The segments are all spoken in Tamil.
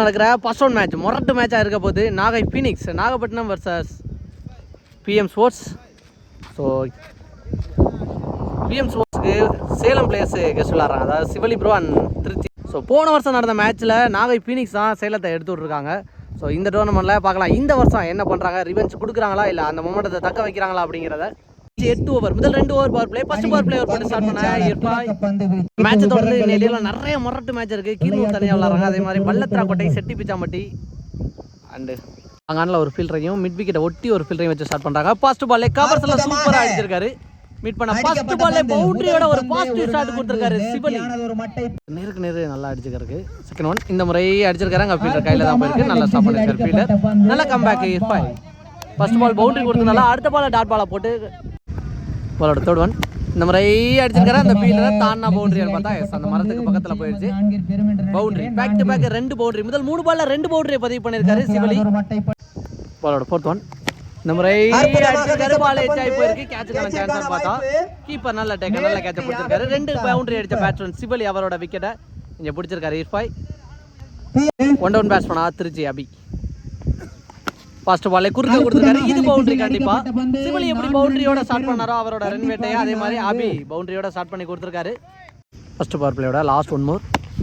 நடக்கிற ஃபர்ஸ்ட் ஒன் மேட்ச் மொரட்டு மேட்சாக இருக்க போது Nagai Phoenix Nagapattinam versus PM sports so PM ஸ்போர்ட்ஸ்க்கு Salem players guest விளாட்றாங்க. அதாவது சிவலி ப்ரோ அண்ட் திருச்சி. ஸோ போன வருஷம் நடந்த மேட்ச்சில் நாகை ஃபீனிக்ஸ் தான் சேலத்தை எடுத்து விட்ருக்காங்க ஸோ இந்த டோர்னமெண்ட்டில் பார்க்கலாம். இந்த வருஷம் என்ன பண்ணுறாங்க ரிவெஞ்ச் கொடுக்குறாங்களா? இல்லை அந்த மொமெண்ட்டத்தை தக்க வைக்கிறாங்களா அப்படிங்கிறத எட்டு ஓவர் முதல் ரெண்டு over power play first power play போட்டு ஸ்டார்ட் பண்ண இருப்பாய் மேட்ச் தொடர்ந்து நெல்லியில் நிறைய முரட்டு மேட்ச் இருக்கு. கீழூர் தனியாக விளாட்றாங்க அதே மாதிரி பள்ளத்திராக்கோட்டை செட்டி பிச்சாம்பட்டி. அண்டு அங்கானில் ஒரு ஃபீல்டரையும் மிட் விக்கெட்டை ஒட்டி ஒரு ஃபீல்டரையும் வச்சு ஸ்டார்ட் பண்ணுறாங்க ஃபர்ஸ்ட் பால்லே கவர்ஸ் எல்லாம் சூப்பராக அடிச்சிருக்காரு. மீட் பண்ண ஃபர்ஸ்ட் பால்லே பவுண்டரியோட ஒரு பாசிட்டிவ் ஷாட் கொடுத்துருக்காரு சிவலி நேருக்கு நேரு நல்லா அடிச்சிருக்காரு. செகண்ட் ஒன் இந்த முறை அடிச்சிருக்காரு. அங்கே ஃபீல்டர் கையில் தான் போயிருக்கு. நல்லா ஸ்டாப் பண்ணிருக்காரு ஃபீல்டர் நல்ல கம்பேக் ஃபர்ஸ்ட் பால் பவுண்டரி கொடுத்தனால அடுத்த பால் டாட் பாலை போட்டு பாலோட தேர்ட் ஒன் இந்த முறை அடிச்சிருக்காரு? அந்த ஃபீல்டரை தாண்டா பவுண்டரி பார்த்தா எஸ் அந்த மரத்துக்கு பக்கத்தில் போயிடுச்சு பவுண்டரி பேக் டு பேக் ரெண்டு பவுண்டரி முதல் மூணு பால்ல ரெண்டு பவுண்டரி பதிவு பண்ணிருக்காரு சிவலி. பாலோட ஃபோர்த் ஒன் இந்த முறை அடிச்சிருக்காரு பால் எச் ஆகி போயிருக்கு. கேட்சுக்கான சான்ஸ் பார்த்தா கீப்பர் நல்ல டேக்க நல்ல கேட்ச பிடிச்சிருக்காரு ரெண்டு பவுண்டரி அடிச்ச பேட்ஸ்மேன் சிவலி அவரோட விக்கெட்டை இங்க பிடிச்சிருக்காரு. இர்ஃபாய் ஒன் டவுன் பேட்ஸ்மேனா திருச்சி அபி ஃபர்ஸ்ட் பாலே குறுக்க கொடுத்துருக்காரு இது பவுண்டரி கண்டிப்பா. சிவலி எப்படி பவுண்டரியோட ஸ்டார்ட் பண்ணாரோ அவரோட ரன் வேட்டையை அதே மாதிரி அபி பவுண்டரியோட ஸ்டார்ட் பண்ணி கொடுத்துருக்காரு. ஃபர்ஸ்ட் பவர் பிளேயோட லாஸ்ட் ஒன் மோர்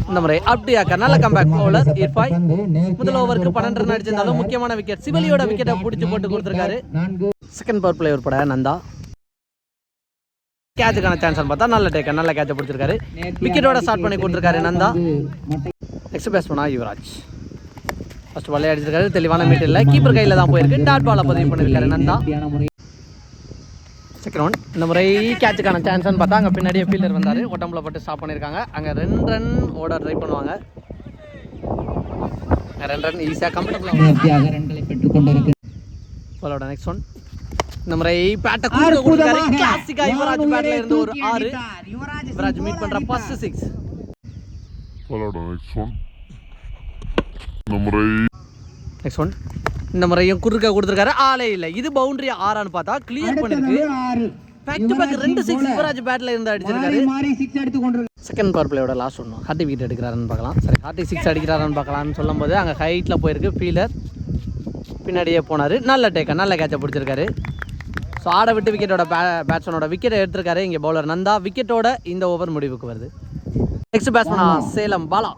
இந்த முறை அப்டியாக்கா நல்ல கம்பேக் பவுலர் இர்ஃபாய் முதல் ஓவருக்கு பன்னெண்டு ரன் அடிச்சிருந்தாலும் முக்கியமான விக்கெட் சிவலியோட விக்கெட்டை பிடிச்சி போட்டு கொடுத்துருக்காரு. செகண்ட் பவர் பிளே உட்பட நந்தா. கேட்சுக்கான சான்ஸ் பார்த்தா நல்ல டேக்க நல்ல கேட்சை பிடிச்சிருக்காரு. விக்கெட்டோட ஸ்டார்ட் பண்ணி கொடுத்துருக்காரு நந்தா. நெக்ஸ்ட் பேட்ஸ்மனா யுவராஜ். ஃபர்ஸ்ட் பாலே அடிச்சிருக்காரு. தெளிவான மீட் இல்லை கீப்பர் கையில் தான் போயிருக்கு. டாட் பாலை பதிவு பண்ணிருக்காரு நந்தா. செகண்ட் ஒன் இந்த முறை கேட்சுக்கான சான்ஸ்னு பார்த்தா அங்கே பின்னாடியே ஃபீல்டர் வந்தார். உடம்புல பட்டு ஸ்டாப் பண்ணியிருக்காங்க. அங்கே ரெண்டு ரன் ஓட ட்ரை பண்ணுவாங்க. ரெண்டு ரன் ஈஸியாக கம்ஃபர்டபுளாக பாலோட நெக்ஸ்ட் ஒன் இந்த முறை பேட்டை கிளாசிக்கா யுவராஜ் பேட்ல இருந்து ஒரு ஆறு. யுவராஜ் மீட் பண்ற ஃபர்ஸ்ட் சிக்ஸ் நெக்ஸ்ட் ஒன் இந்த முறையும் குறுக்க கொடுத்துருக்காரு. ஆளே இல்லை. இது பவுண்டரி ஆறான்னு பார்த்தா கிளியர் பண்ணிருக்கு. பேக் டு பேக் ரெண்டு சிக்ஸ் யுவராஜ் பேட்ல இருந்து அடிச்சிருக்காரு. செகண்ட் பவர் பிளேயோட லாஸ்ட் ஒன்று ஹார்டி விக்கெட் எடுக்கிறாருன்னு பார்க்கலாம். சரி ஹார்டி சிக்ஸ் அடிக்கிறாருன்னு பார்க்கலாம்னு சொல்லும்போது அங்கே ஹைட்டில் போயிருக்கு. ஃபீலர் பின்னாடியே போனார். நல்ல டேக்கா நல்ல கேட்சை பிடிச்சிருக்காரு. ஸோ ஆட விட்டு விக்கெட்டோட பே பேட்ஸ்மேனோட விக்கெட்டை எடுத்திருக்காரு. இங்கே பவுலர் நந்தா விக்கெட்டோட இந்த ஓவர் முடிவுக்கு வருது. நெக்ஸ்ட் பேட்ஸ்மேனா சேலம் பாலா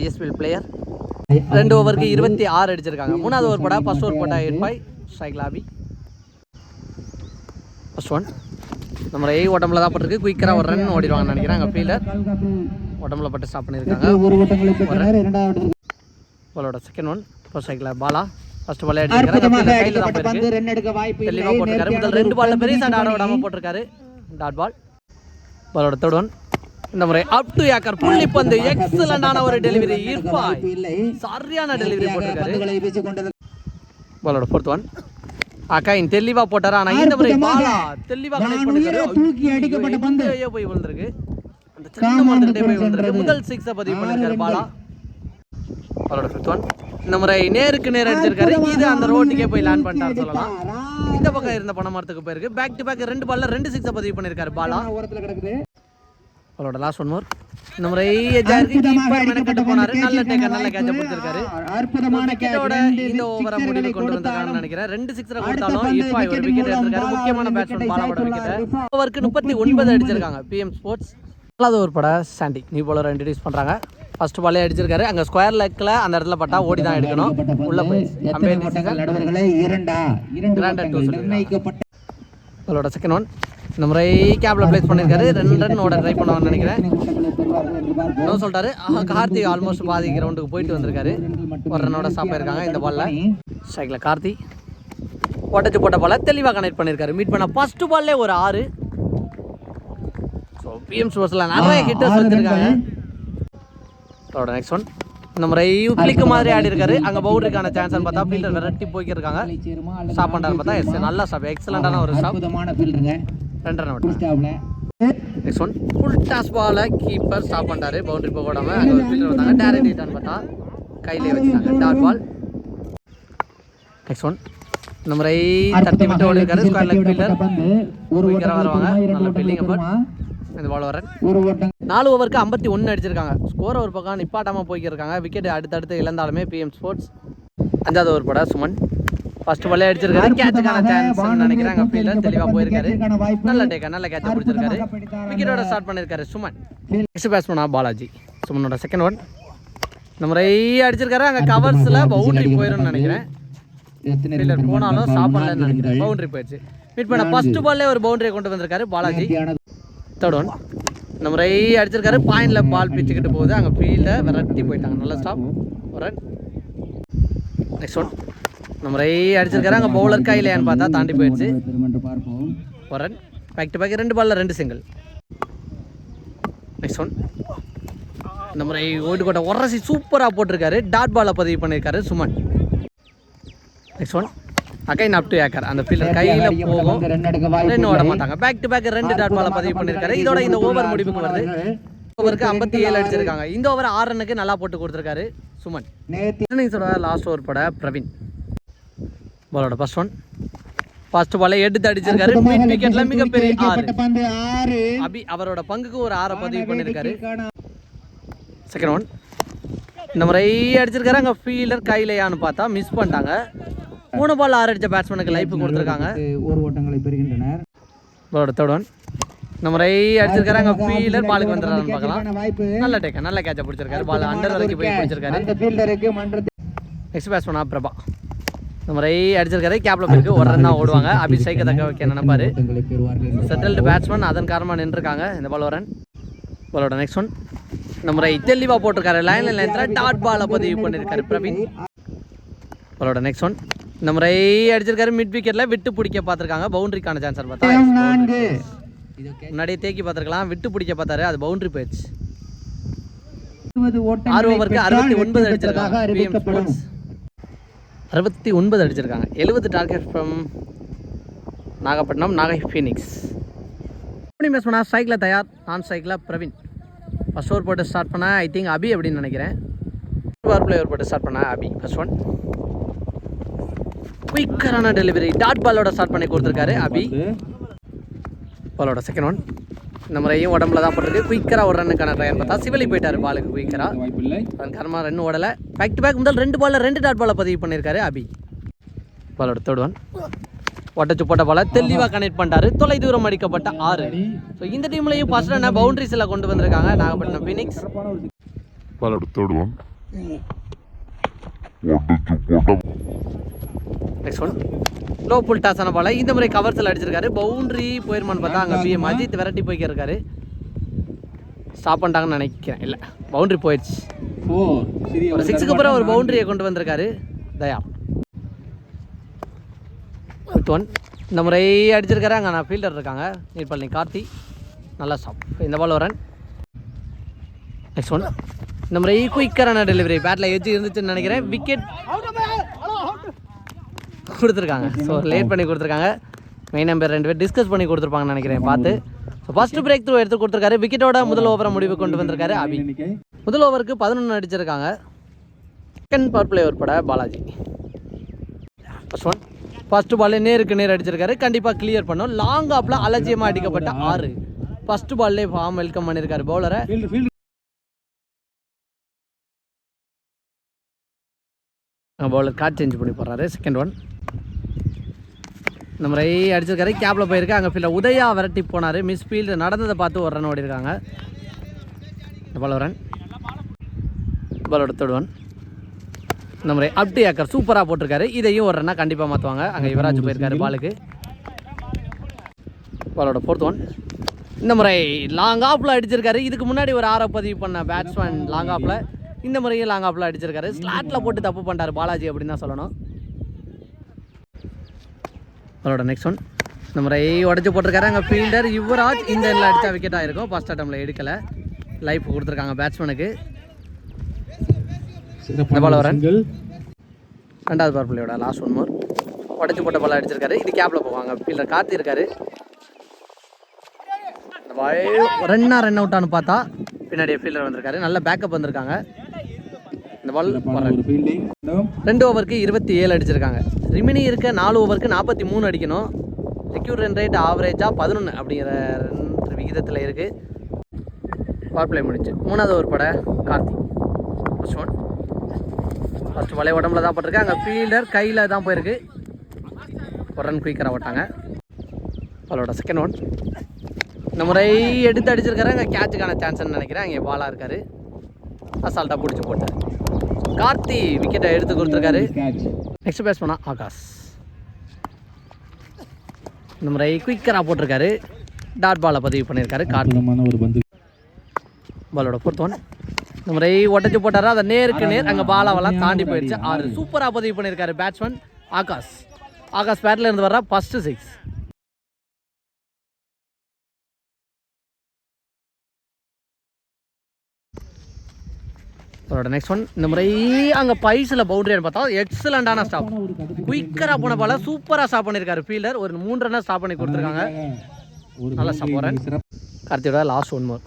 ஐஎஸ்பிஎல் பிளேயர் ரெண்டு ஓவருக்கு இருபத்தி ஆறு அடிச்சிருக்காங்க. மூணாவது ஓவர் போட ஃபர்ஸ்ட் ஓவர் போட்டா எயிட் ஃபைவ் ஸ்ட்ரைக் லாபி ஃபர்ஸ்ட் ஒன் நம்ம ஏ உடம்புல தான் பட்டிருக்கு. குயிக்கராக ஒரு ரன் ஓடிடுவாங்கன்னு நினைக்கிறேன். அங்கே ஃபீல்டர் உடம்புல பட்டு ஸ்டாப் பண்ணியிருக்காங்க. பாலோட செகண்ட் ஒன் ஃபர்ஸ்ட் ஸ்ட்ரைக்கில் பாலா ஃபர்ஸ்ட் பால் அடிச்சிருக்காரு. தெளிவாக போட்டிருக்காரு. முதல் ரெண்டு பால்ல பெரிய சாட் ஆட விடாம போட்டிருக்காரு. டாட் பால் பாலோட தேர்ட் ஒன் இந்த முறை அப் டு ஏக்கர் புள்ளி பந்து எக்ஸலண்டான ஒரு டெலிவரி ஈர்ப்பாய் சரியான டெலிவரி போட்டிருக்காரு. பாலோட ஃபோர்த் ஒன் அக்காயின் தெளிவா போட்டாரு ஆனா இந்த முறை பாலா தெளிவா கனெக்ட் பண்ணிருக்காரு தூக்கி அடிக்கப்பட்ட பந்து. போய் விழுந்திருக்கு. அந்த சின்ன மரத்துக்கிட்டே போய் விழுந்திருக்கு. முதல் சிக்ஸை பதிவு பண்ணிருக்காரு பாலா. அவரோட ஃபிஃப்த் ஒன் இந்த முறை நேருக்கு நேர் அடிச்சிருக்காரு. இது அந்த ரோட்டுக்கே போய் லேண்ட் பண்ணிட்டாரு சொல்லலாம். இந்த பக்கம் இருந்த பணமரத்துக்கு போயிருக்கு. பேக் டு பேக் ரெண்டு பால்ல ரெண்டு சிக்ஸை பதிவு பண்ணிருக்காரு பாலா. அவரோட லாஸ்ட் ஒன் மோர் இந்த முறை மெனக்கட்டு போனாரு. நல்ல டேக்கர் நல்ல கேட்ச பிடிச்சிருக்காரு விக்கெட்டோட இந்த ஓவரை முடிவு கொண்டு வந்திருக்காங்கன்னு நினைக்கிறேன். ரெண்டு சிக்ஸரை கொடுத்தாலும் இப்போ ஒரு விக்கெட் எடுத்திருக்காரு. முக்கியமான பேட்ஸ்மேன் பாலாவோட விக்கெட் ஓவருக்கு முப்பத்தி ஒன்பது அடிச்சிருக்காங்க. பிஎம் ஸ்போர்ட்ஸ் நாலாவது ஒரு பட சாண்டி நியூ பாலர் இன்ட்ரடியூஸ் பண்றாங்க. ஃபர்ஸ்ட் பாலே அடிச்சிருக்காரு. அங்க ஸ்கொயர் லெக்ல அந்த இடத்துல பட்டா ஓடி தான் எடுக்கணும். உள்ள போய் அம்பேர் கிராண்டட் டூ சொல்லிருக்காங்க அவளோட செகண்ட் ஒன் இந்த முறை கேப்ல பிளேஸ் பண்ணியிருக்காரு ரெண்டு ரன் ஓட ட்ரை பண்ணுவாங்கன்னு நினைக்கிறேன். என்ன சொல்லிட்டாரு. கார்த்திக் ஆல்மோஸ்ட் பாதி கிரவுண்டுக்கு போயிட்டு வந்திருக்காரு. ஒரு ரன்னோட ஸ்டாப் ஆயிருக்காங்க இந்த பால்ல ஸ்ட்ரைக்ல கார்த்தி உடச்சு போட்ட பால தெளிவாக கனெக்ட் பண்ணியிருக்காரு மீட் பண்ண ஃபர்ஸ்ட் பால்லே ஒரு ஆறு. ஸோ பிஎம் ஸ்போர்ட்ஸில் நிறைய ஹிட்டர்ஸ் வச்சிருக்காங்க. அதோட நெக்ஸ்ட் ஒன் இந்த முறை கிளிக்கு மாதிரி ஆடி இருக்காரு. அங்கே பவுண்டரிக்கான சான்ஸ் பார்த்தா ஃபீல்டர் விரட்டி போய்க்கிருக்காங்க. ஸ்டாப் பார்த்தா எஸ் நல்ல ஸ்டாப் எக்ஸலண்டான ஒரு ஸ்டாப் ரெண்டு ரன் விட்டாங்க நெக்ஸ்ட் ஒன் ஃபுல் டாஸ் பால கீப்பர் ஸ்டாப் பண்ணிட்டாரு. பவுண்டரி போக விடாம ஒரு ஃபீல்டர் வந்தாங்க. டேரக்ட் ஹிட்டான்னு பார்த்தா கையிலே வச்சுட்டாங்க. டாட் பால் நெக்ஸ்ட் ஒன் இந்த முறை தட்டி விட்டு ஓடி இருக்காரு. ஸ்கொயர் லெக் ஃபீல்டர் வருவாங்க நல்ல ஃபீல்டிங் இந்த பால் வரேன் நாலு ஓவருக்கு ஐம்பத்தி ஒன்று அடிச்சிருக்காங்க. ஸ்கோர் ஒரு பக்கம் நிப்பாட்டாமல் போய்க்கிருக்காங்க விக்கெட் அடுத்தடுத்து இழந்தாலுமே பிஎம் ஸ்போர்ட்ஸ் அஞ்சாவது ஓவர் பட சுமன். ஃபர்ஸ்ட் பாலே அடிச்சிருக்காரு கேட்சுக்கான சான்ஸ் நினைக்கிறாங்க ஃபீல்டர் தெளிவாக போயிருக்காரு. நல்ல டேக்கா நல்ல கேட்சை பிடிச்சிருக்காரு விக்கெட்டோட ஸ்டார்ட் பண்ணியிருக்காரு சுமன். நெக்ஸ்ட் பேட்ஸ்மனா பாலாஜி. சுமனோட செகண்ட் ஒன் இந்த முறை அடிச்சிருக்காரு. அங்கே கவர்ஸில் பவுண்டரி போயிரும்னு நினைக்கிறேன். ஃபீல்டர் போனாலும் சாப்பிடலன்னு நினைக்கிறேன். பவுண்டரி போயிடுச்சு. மீட் பண்ண ஃபர்ஸ்ட் பால்லே ஒரு பவுண்டரியை கொண்டு வந்திருக்காரு பாலாஜி. தேர்ட் ஒன் இந்த முறை அடிச்சிருக்காரு. பாயிண்ட்ல பால் பிச்சுக்கிட்டு போகுது. அங்கே ஃபீல்டை விரட்டி போயிட்டாங்க. நல்ல ஸ்டாப் ஒரு ரன் நெக்ஸ்ட் ஒன் முறை அடிச்சிருக்காரு. அங்கே பவுலர் கையிலையான்னு பார்த்தா தாண்டி போயிடுச்சு. ஒரு ரன் பேக் டு பேக் ரெண்டு பால்ல ரெண்டு சிங்கிள் நெக்ஸ்ட் ஒன் இந்த முறை ஓட்டுக்கோட்டை உரசி சூப்பராக போட்டிருக்காரு. டாட் பாலை பதிவு பண்ணியிருக்காரு Suman. Next one again up to acre அந்த ஃபீல்டர் கையில் போகும். ரெண்டு ஓட மாட்டாங்க. பேக் டு பேக் ரெண்டு டாட் பாலை பதிவு பண்ணியிருக்காரு. இதோட இந்த ஓவர் முடிவுக்கு வருது. ஓவருக்கு ஐம்பத்தி ஏழு அடிச்சிருக்காங்க. இந்த ஓவர் ஆறு ரன்னுக்கு நல்லா போட்டு கொடுத்துருக்காரு சுமன். இன்னிங்ஸோட லாஸ்ட் ஓவர் பட பிரவீன். பாலோட ஃபர்ஸ்ட் ஒன் ஃபர்ஸ்ட் பாலை எடுத்து அடிச்சிருக்காரு. மிட் விக்கெட்ல மிகப்பெரிய ஆறு. அபி அவரோட பங்குக்கு ஒரு ஆறை பதிவு பண்ணியிருக்காரு. செகண்ட் ஒன் இந்த முறை அடிச்சிருக்காரு. அங்கே ஃபீல்டர் கையிலையான்னு பார்த்தா மிஸ் பண்ணிட்டாங்க. மூணு பால் ஆறு அடிச்ச பேட்ஸ்மேனுக்கு லைஃப் கொடுத்துருக்காங்க. ஒரு ஓட்டங்களை பெறுகின்றனர். பாலோட தேர்ட் ஒன் இந்த முறை அடிச்சிருக்காரு. அங்கே ஃபீல்டர் பாலுக்கு வந்துடுறாருன்னு பார்க்கலாம். நல்ல டேக்க நல்ல கேட்சை பிடிச்சிருக்காரு. பால் அண்டர் வரைக்கும் போய் பிடிச்சிருக்காரு. நெக்ஸ்ட் பேட்ஸ்மேனா பிரபா. இந்த முறை அடிச்சிருக்காரு கேப்ல போயிருக்கு. ஒரு ரன் தான் ஓடுவாங்க. அபிஷேக தக்க வைக்க நினைப்பாரு? செட்டில்டு பேட்ஸ்மேன் அதன் காரணமாக நின்றுருக்காங்க இந்த பால் ரன் பாலோட நெக்ஸ்ட் ஒன் இந்த முறை தெளிவாக போட்டிருக்காரு. லைன் லைன்ஸில் டாட் பாலை பதிவு பண்ணியிருக்காரு பிரவீன். பாலோட நெக்ஸ்ட் ஒன் இந்த முறை அடிச்சிருக்காரு மிட் விக்கெட்டில் விட்டு பிடிக்க பார்த்துருக்காங்க. பவுண்டரிக்கான சான்ஸ் பார்த்தா. முன்னாடியே தேக்கி பார்த்துருக்கலாம். விட்டு பிடிக்க பார்த்தாரு. அது பவுண்டரி போயிடுச்சு. ஆறு ஓவருக்கு அறுபத்தி ஒன்பது அடிச்சிருக்காங்க. அறுபத்தி ஒன்பது அடிச்சிருக்காங்க. எழுபது target from Nagapattinam Nagai Phoenix எப்படி மிஸ் பண்ணா ஸ்ட்ரைக்கில் தயார். நான் ஸ்ட்ரைக்கில் பிரவீன். ஃபர்ஸ்ட் ஓவர் போட்டு ஸ்டார்ட் பண்ண ஐ திங்க் அபி அப்படின்னு நினைக்கிறேன். ஓவர் பிளே ஓவர் போட்டு ஸ்டார்ட் பண்ண அபி ஃபர்ஸ்ட் ஒன் குயிக்கரான டெலிவரி டாட் பாலோட ஸ்டார்ட் பண்ணி கொடுத்துருக்காரு அபி. பாலோட செகண்ட் ஒன் இந்த முறையும் உடம்புல தான் போட்டிருக்கு. குயிக்கராக ஒரு ரன்னுக்கான ட்ரையர் பார்த்தா சிவலி போயிட்டார் பாலுக்கு குயிக்கராக வாய்ப்பில்லை அதன் காரணமாக ரன் ஓடலை. பேக் டு பேக் முதல் ரெண்டு பால்ல ரெண்டு டாட் பாலை பதிவு பண்ணியிருக்காரு அபி. பாலோட தேர்ட் ஒட்டச்சு போட்ட பாலை தெளிவாக கனெக்ட் பண்ணிட்டாரு. தொலை தூரம் அடிக்கப்பட்ட ஆறு. ஸோ இந்த டீம்லையும் ஃபர்ஸ்ட் ரன்னை பவுண்டரிஸில் கொண்டு வந்திருக்காங்க நாகப்பட்டினம் ஃபீனிக்ஸ் பாலோட third one next one low full டாஸான பாலை. இந்த முறை கவர்ஸில் அடிச்சிருக்காரு. பவுண்டரி போயிருமான்னு பார்த்தா அங்கே பிஎம் அஜித் விரட்டி போய்க்கிருக்காரு. ஸ்டாப் பண்ணிட்டாங்கன்னு நினைக்கிறேன். இல்லை. பவுண்டரி போயிடுச்சு. ஒரு சிக்ஸுக்கு அப்புறம் ஒரு பவுண்டரியை கொண்டு வந்திருக்காரு. தயா. வித் ஒன் இந்த முறை அடிச்சிருக்காரு. அங்கே நான் ஃபீல்டர் இருக்காங்க. நீர்பள்ளி கார்த்தி. நல்லா ஸ்டாப் இந்த பால் ரன் நெக்ஸ்ட் ஒன் இந்த முறை குயிக்கரான டெலிவரி பேட்டில் எஜ்ஜு இருந்துச்சுன்னு நினைக்கிறேன். விக்கெட் கொடுத்துருக்காங்க. ஸோ லேட் பண்ணி கொடுத்துருக்காங்க. மெயின் நம்பர் ரெண்டு பேர் டிஸ்கஸ் பண்ணி கொடுத்துருப்பாங்கன்னு நினைக்கிறேன் பார்த்து. ஸோ ஃபர்ஸ்ட் பிரேக் த்ரூ எடுத்து கொடுத்துருக்காரு. விக்கெட்டோட முதல் ஓவரை முடிவு கொண்டு வந்திருக்காரு அபி. முதல் ஓவருக்கு பதினொன்று அடிச்சிருக்காங்க. செகண்ட் பவர் பிளே உட்பட பாலாஜி. ஃபர்ஸ்ட் ஒன் ஃபர்ஸ்ட் பால்லே நேருக்கு நேர் அடிச்சிருக்காரு. கண்டிப்பாக கிளியர் பண்ணும். லாங் ஆப்பில் அலட்சியமாக அடிக்கப்பட்ட ஆறு. ஃபர்ஸ்ட் பால்லே ஃபார்ம் வெல்கம் பண்ணியிருக்காரு பவுலரை பவுலர் கார்ட் சேஞ்ச் பண்ணி போடுறாரு. செகண்ட் ஒன் இந்த முறை அடிச்சிருக்காரு. கேப்பில் போயிருக்கு. அங்கே ஃபீல்டில் உதயா விரட்டி போனார். மிஸ் ஃபீல்டு நடந்ததை பார்த்து ஒரு ரன் ஓடிருக்காங்க. இந்த பால் ரன் பாலோட தேர்ட் ஒன் இந்த முறை அப்டி ஏக்கர் சூப்பராக போட்டிருக்காரு. இதையும் ஒரு ரன்னாக கண்டிப்பாக மாற்றுவாங்க அங்கே யுவராஜ் போயிருக்காரு பாலுக்கு பாலோட ஃபோர்த் ஒன் இந்த முறை லாங் ஆஃபில் அடிச்சிருக்காரு. இதுக்கு முன்னாடி ஒரு ஆரை பதிவு பண்ண பேட்ஸ்மேன் லாங் ஆஃபில் இந்த முறையும் லாங் ஆஃபில் அடிச்சிருக்காரு. ஸ்லாட்டில் போட்டு தப்பு பண்ணிட்டாரு பாலாஜி அப்படின்னு தான் சொல்லணும். அவரோட நெக்ஸ்ட் ஒன் இந்த முறை உடச்சி போட்டிருக்காரு. அங்கே ஃபீல்டர் யுவராஜ் இந்த எண்ணில் அடித்தா விக்கெட் ஆயிருக்கும். ஃபர்ஸ்ட் அட்டம்ல எடுக்கலை. லைஃப் கொடுத்துருக்காங்க பேட்ஸ்மேனுக்கு இந்த ball வரேன். ரெண்டாவது பவர் பிள்ளையோட லாஸ்ட் ஒன் மோர் உடச்சி போட்ட பால் அடிச்சிருக்காரு. இது கேப்பில் போவாங்க. ஃபீல்டர் கார்த்தி இருக்காரு ரன்னா ரன் அவுட்டானு பார்த்தா பின்னாடியே ஃபீல்டர் வந்திருக்காரு. நல்ல பேக்கப் வந்திருக்காங்க. பால் ரெண்டு ஓவருக்கு இருபத்தி ஏழு அடிச்சிருக்காங்க. ரிமினி இருக்க நாலு ஓவருக்கு நாற்பத்தி மூணு அடிக்கணும். செக்யூர் ரன் ரேட் ஆவரேஜாக பதினொன்று அப்படிங்கிற ரன் விகிதத்தில் இருக்குது பவர் பிளே முடிஞ்சு. மூணாவது ஒரு பட கார்த்தி. ஃபர்ஸ்ட் ஒன் ஃபர்ஸ்ட் வலைய உடம்புல தான் போட்டிருக்கு. அங்கே ஃபீல்டர் கையில் தான் போயிருக்கு. ஒரு ரன் குயிக்கராக ஓட்டாங்க அவளோட செகண்ட் ஒன் இந்த முறை எடுத்து அடிச்சிருக்காரு. அங்கே கேட்சுக்கான சான்ஸ்னு நினைக்கிறேன். அங்கே பாலாக இருக்காரு. அசால்ட்டாக பிடிச்சி போட்டார். கார்த்தி விக்கெட்டை எடுத்து கொடுத்துருக்காரு. நெக்ஸ்ட் பேஸ் பண்ணால் ஆகாஷ். இந்த முறை குயிக்கராக போட்டிருக்காரு. டாட் பாலை பதிவு பண்ணியிருக்காரு அற்புதமான ஒரு பந்து. பாலோட ஃபோர்த் ஒன் இந்த முறை ஒட்டச்சு போட்டாரா? அதை நேருக்கு நேர். அங்கே பாலாவெல்லாம் தாண்டி போயிடுச்சு. ஆறு சூப்பராக பதிவு பண்ணியிருக்காரு பேட்ஸ்மேன் ஆகாஷ். ஆகாஷ் பேட்டில் இருந்து வர்ற ஃபஸ்ட்டு சிக்ஸ் அதோட நெக்ஸ்ட் ஒன் இந்த முறை அங்கே பைஸில் பவுண்டரியான்னு பார்த்தா எக்ஸலண்டான ஸ்டாப் குயிக்கராக போன பால சூப்பராக ஸ்டாப் பண்ணியிருக்காரு ஃபீல்டர் ஒரு மூணு ரன் ஸ்டாப் பண்ணி கொடுத்துருக்காங்க. நல்லா சாப்பிட்றேன் boundary கார்த்தியோட லாஸ்ட் ஒன் மோர்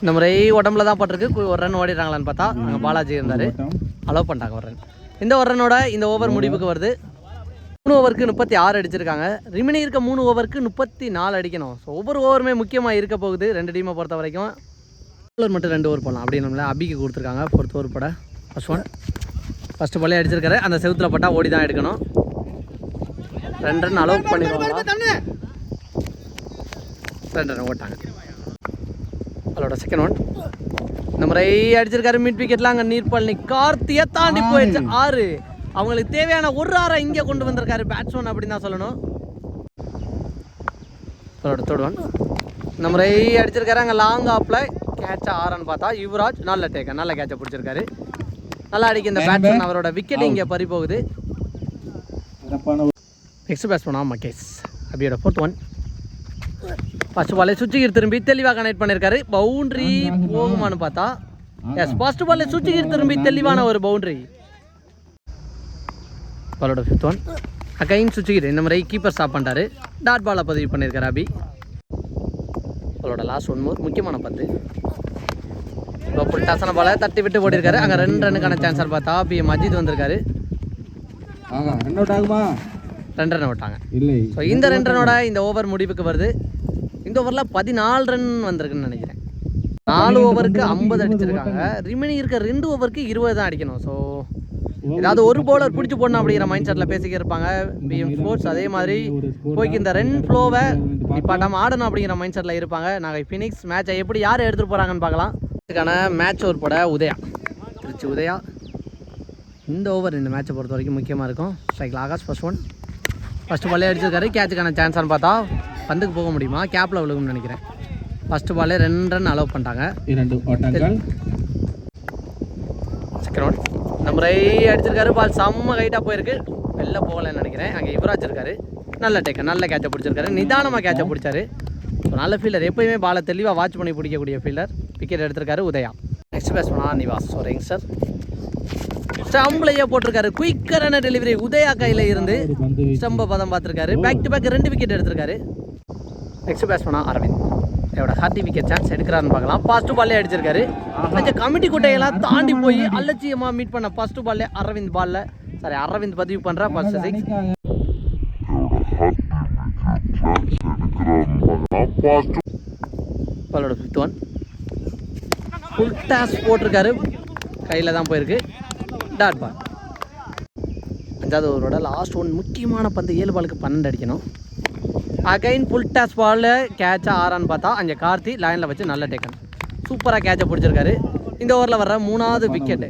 இந்த முறை உடம்புல தான் பட்டிருக்கு. ஒரு ரன் ஓடிடுறாங்களான்னு பார்த்தா அங்கே பாலாஜி இருந்தார். அலோவ் பண்ணிட்டாங்க ஒரு ரன் இந்த ஒரு ரன்னோட இந்த ஓவர் முடிவுக்கு வருது. மூணு ஓவருக்கு முப்பத்தி ஆறு அடிச்சிருக்காங்க. ரிமினி இருக்க மூணு ஓவருக்கு முப்பத்தி நாலு அடிக்கணும். ஸோ ஒவ்வொரு ஓவருமே முக்கியமாக இருக்க போகுது. ரெண்டு டீமை பொறுத்த வரைக்கும் ஓவர் மட்டும் ரெண்டு ஓவர் போடலாம். அப்படின்னு அபிக்கு கொடுத்துருக்காங்க. ஃபோர்த் ஓவர் பட. ஃபர்ஸ்ட் ஒன் ஃபஸ்ட்டு பாலே அடிச்சிருக்காரு. அந்த செவுத்துல பட்டா ஓடி தான் எடுக்கணும். ரெண்டு ரன் அலோவ் பண்ணிடுவாங்களா ரெண்டு ரன் ஓட்டாங்க. அவளோட செகண்ட் ஒன் இந்த முறை அடிச்சிருக்காரு மிட் விக்கெட்ல அங்கே நீர்பழனி கார்த்தியை தாண்டி போயிடுச்சு. ஆறு. அவங்களுக்கு தேவையான ஒரு ஆறை இங்கே கொண்டு வந்திருக்காரு பேட்ஸ்மேன் அப்படின்னு தான் சொல்லணும். அவளோட தேர்ட் ஒன் இந்த முறை அடிச்சிருக்காரு. அங்கே லாங் ஆப்பில் கேட்சா ஆறான்னு பார்த்தா யுவராஜ் நல்ல டேக்க நல்ல கேட்சை பிடிச்சிருக்காரு. நல்லா அடிக்க இந்த பேட்ஸ்மேன் அவரோட விக்கெட் இங்கே பறி போகுது. நெக்ஸ்ட் பேட்ஸ்மேனா மகேஷ் அபியோட ஃபோர்த் ஒன் ஃபர்ஸ்ட் பாலே சுச்சிகிர் திரும்பி தெளிவாக கனெக்ட் பண்ணியிருக்காரு பவுண்டரி போகுமான்னு பார்த்தா. எஸ் ஃபர்ஸ்ட் பாலே சுச்சிகிர் திரும்பி தெளிவான ஒரு பவுண்டரி பாலோட ஃபிஃப்த் ஒன் அகைன் சுச்சிகிர். இந்த முறை கீப்பர் ஸ்டாப் பண்ணிட்டாரு. டாட் பாலை பதிவு பண்ணியிருக்காரு அபி. பாலோட லாஸ்ட் ஒன் மோர் முக்கியமான பந்து இப்போ புல் டசன பாலை தட்டி விட்டு போட்டிருக்காரு அங்கே ரெண்டு ரன்னுக்கான சான்ஸர் பார்த்தா பி. மஜித் வந்திருக்காரு. ரெண்டு ரன் விட்டாங்க. ஸோ இந்த ரெண்டு ரனோட இந்த ஓவர் முடிவுக்கு வருது. இந்த ஓவரில் பதினாலு ரன் வந்திருக்குன்னு நினைக்கிறேன். நாலு ஓவருக்கு ஐம்பது அடிச்சிருக்காங்க. ரிமைனி இருக்க ரெண்டு ஓவருக்கு இருபது தான் அடிக்கணும். ஸோ ஏதாவது ஒரு பவுலர் பிடிச்சி போடணும் அப்படிங்கிற மைண்ட் செட்டில் பேசிக்க இருப்பாங்க. பிஎம் ஸ்போர்ட்ஸ் அதே மாதிரி போய்க்கு இந்த ரன் ஃப்ளோவை நிப்பாட்டாம ஆடணும் அப்படிங்கிற மைண்ட் செட்டில் இருப்பாங்க. நாங்கள் ஃபினிக்ஸ் மேட்சை எப்படி யார் எடுத்துகிட்டு போகிறாங்கன்னு பார்க்கலாம். இதுக்கான மேட்ச் ஒரு பட உதயா. திருச்சி உதயா. இந்த ஓவர் இந்த மேட்சை பொறுத்த வரைக்கும் முக்கியமாக இருக்கும். ஸ்ட்ரைக்கில் ஆகாஷ் ஃபர்ஸ்ட் ஒன் ஃபஸ்ட்டு பாலே அடிச்சிருக்காரு. கேட்சுக்கான சான்ஸான்னு பார்த்தா பந்துக்கு போக முடியுமா? கேப்பில் விழுகும்னு நினைக்கிறேன். ஃபஸ்ட்டு பாலே ரெண்டு ரன் அலோவ் பண்ணிட்டாங்க. இரண்டு ஓட்டங்கள். செகண்ட் ஒன் இந்த முறை அடிச்சிருக்காரு பால் செம்ம ஹைட்டாக போயிருக்கு. வெளில போகலைன்னு நினைக்கிறேன். அங்கே யுவராஜ் இருக்காரு. நல்ல டேக்க நல்ல கேட்சை பிடிச்சிருக்காரு. நிதானமாக கேட்சை பிடிச்சாரு. நல்ல ஃபீல்டர் எப்பயுமே பாலை தெளிவாக வாட்ச் பண்ணி பிடிக்கக்கூடிய ஃபீல்டர் விக்கெட் எடுத்திருக்காரு உதயா. நெக்ஸ்ட் பேட்ஸ்மனா நிவாஸ். ஒரு யங்ஸ்டர் ஸ்டம்பிளையே போட்டிருக்காரு. குயிக்கரான டெலிவரி உதயா கையில் இருந்து. ஸ்டம்ப பதம் பார்த்துருக்காரு. பேக் டு பேக் ரெண்டு விக்கெட் எடுத்திருக்காரு. நெக்ஸ்ட் பேட்ஸ்மனா அரவிந்த். இதோட ஹார்டி விக்கெட் சான்ஸ் எடுக்கிறாருன்னு பார்க்கலாம். ஃபர்ஸ்ட் பால்லே அடிச்சிருக்காரு. கொஞ்சம் கமிட்டி குட்டையெல்லாம் தாண்டி போய் அலட்சியமாக மீட் பண்ண ஃபர்ஸ்ட் பால்லே அரவிந்த் பால்ல சாரி அரவிந்த் பதிவு பண்ணுற ஃபர்ஸ்ட் சிக்ஸ் பாலோட ஃபிஃப்த் ஒன் ஃபுல் டாஸ் போட்டிருக்காரு. கையில் தான் போயிருக்கு. டாட் பால் அஞ்சாவது ஓவரோட லாஸ்ட் ஒன் முக்கியமான பந்து ஏழு பாலுக்கு பன்னெண்டு அடிக்கணும். அகைன் ஃபுல் டாஸ் பாலில் கேட்சா ஆறான்னு பார்த்தா அங்கே கார்த்தி லைனில் வச்சு நல்ல டேக்கன் சூப்பராக கேட்சை பிடிச்சிருக்காரு. இந்த ஓவரில் வர்ற மூணாவது விக்கெட்டு.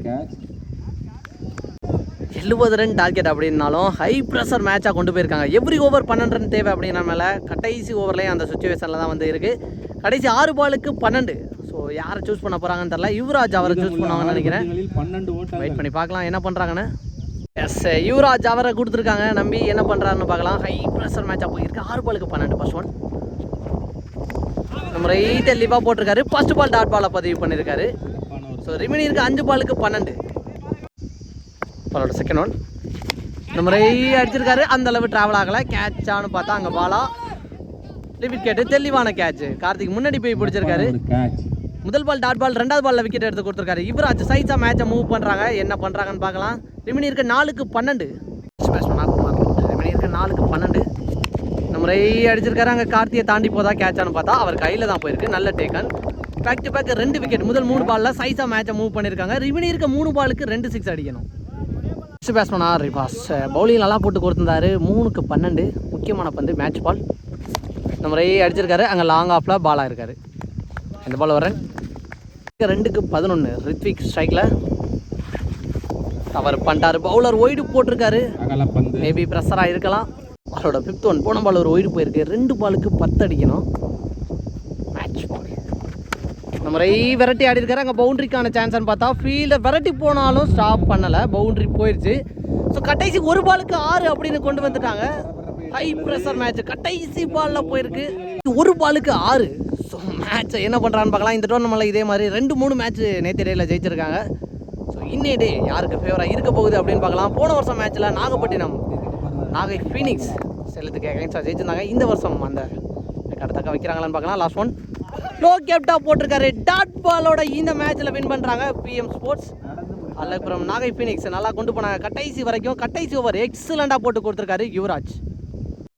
எழுபது ரன் டார்கெட் அப்படின்னாலும் ஹை ப்ரெஷர் மேட்சாக கொண்டு போயிருக்காங்க. எவ்ரி ஓவர் பன்னெண்டு ரன் தேவை அப்படிங்கிற மேலே கடைசி ஓவர்லேயும் அந்த சுச்சுவேஷனில் தான் வந்து இருக்குது கடைசி ஆறு பாலுக்கு பன்னெண்டு. ஸோ யாரை சூஸ் பண்ண போகிறாங்கன்னு தெரில யுவராஜ் அவரை சூஸ் பண்ணுவாங்கன்னு நினைக்கிறேன். வெயிட் பண்ணி பார்க்கலாம். என்ன பண்ணுறாங்கன்னு எஸ் யுவராஜ் அவரை கொடுத்துருக்காங்க. நம்பி என்ன பண்ணுறாருன்னு பார்க்கலாம். ஹை ப்ரெஷர் மேட்சாக போயிருக்கு. ஆறு பாலுக்கு பன்னெண்டு. ஃபர்ஸ்ட் ஒன் நம்ம ரைட் தெளிவாக போட்டிருக்காரு. ஃபர்ஸ்ட் பால் டாட் பாலை பதிவு பண்ணியிருக்காரு. ஸோ ரிமைனி இருக்கு அஞ்சு பாலுக்கு பன்னெண்டு. பாலோட செகண்ட் ஒன் இந்த முறை அடிச்சிருக்காரு. அந்த அளவு ட்ராவல் ஆகலை. கேட்சான்னு பார்த்தா அங்கே பாலா லிமிட் கேட்டு தெளிவான கேட்ச் கார்த்திக் முன்னாடி போய் பிடிச்சிருக்காரு. முதல் பால் டாட் பால் ரெண்டாவது பால்ல விக்கெட் எடுத்து கொடுத்துருக்காரு. யுவராஜ் சைஸாக மேட்சை மூவ் பண்ணுறாங்க என்ன பண்ணுறாங்கன்னு பார்க்கலாம். ரிமினி இருக்க நாலுக்கு பன்னெண்டு. ரிமினி இருக்க நாலுக்கு பன்னெண்டு. நம்ம ரை அடிச்சிருக்காரு. அங்கே கார்த்தியை தாண்டி போதா கேட்சான்னு பார்த்தா அவர் கையில் தான் போயிருக்கு. நல்ல டேக்கன் பேக் டு பேக் ரெண்டு விக்கெட் முதல் மூணு பாலில் சைஸாக மேட்சை மூவ் பண்ணியிருக்காங்க ரிமினி இருக்க மூணு பாலுக்கு ரெண்டு சிக்ஸ் அடிக்கணும். ஃபஸ்ட் பேட்ஸ்மனா ரிபாஸ் பவுலிங் நல்லா போட்டு கொடுத்துருந்தாரு. மூணுக்கு பன்னெண்டு. முக்கியமான பந்து மேட்ச் பால் நம்ம ரை அடிச்சிருக்காரு. அங்கே லாங் ஆஃபில் பாலாக இருக்காரு. இந்த பால் வரேன் ரெண்டுக்கு பதினொன்று ரித்விக் ஸ்ட்ரைக்கில் கவர் பண்ணிட்டாரு. பவுலர் ஒய்டு போட்டிருக்காரு. மேபி ப்ரெஷராக இருக்கலாம். அவரோட ஃபிஃப்த் ஒன் போன பால் ஒரு ஒய்டு போயிருக்கு. ரெண்டு பாலுக்கு பத்து அடிக்கணும். மேட்ச் பால் நம்ம ரை வெரைட்டி ஆடி இருக்காரு அங்கே பவுண்டரிக்கான சான்ஸ்னு பார்த்தா ஃபீல்டை வெரைட்டி போனாலும் ஸ்டாப் பண்ணலை. பவுண்டரி போயிடுச்சு ஸோ கடைசி ஒரு பாலுக்கு ஆறு அப்படின்னு கொண்டு வந்துட்டாங்க. ஹை ப்ரெஷர் மேட்ச் கடைசி பாலில் போயிருக்கு. ஒரு பாலுக்கு ஆறு. ஸோ மேட்ச்சை என்ன பண்ணுறான்னு பார்க்கலாம். இந்த டோர்னமெண்ட்டில் இதே மாதிரி ரெண்டு மூணு மேட்ச் நேற்று டேயில் ஜெயிச்சிருக்காங்க. ஸோ இன்னே டே யாருக்கு ஃபேவராக இருக்க போகுது அப்படின்னு பார்க்கலாம். போன வருஷம் மேட்ச்சில் நாகப்பட்டினம் நாகை ஃபீனிக்ஸ் செல்லத்துக்கு அகைன்ஸ்டாக ஜெயிச்சிருந்தாங்க. இந்த வருஷம் அந்த கடத்தக்க வைக்கிறாங்களான்னு பார்க்கலாம். லாஸ்ட் ஒன் லோ கேப்டா போட்டிருக்காரு. டாட் பாலோட இந்த மேட்ச்சில் வின் பண்ணுறாங்க பிஎம் ஸ்போர்ட்ஸ் அல்லப்புறம் நாகை ஃபீனிக்ஸ் நல்லா கொண்டு போனாங்க. கடைசி வரைக்கும் கடைசி ஓவர் எக்ஸலண்ட்டாக போட்டு கொடுத்துருக்காரு யுவராஜ்.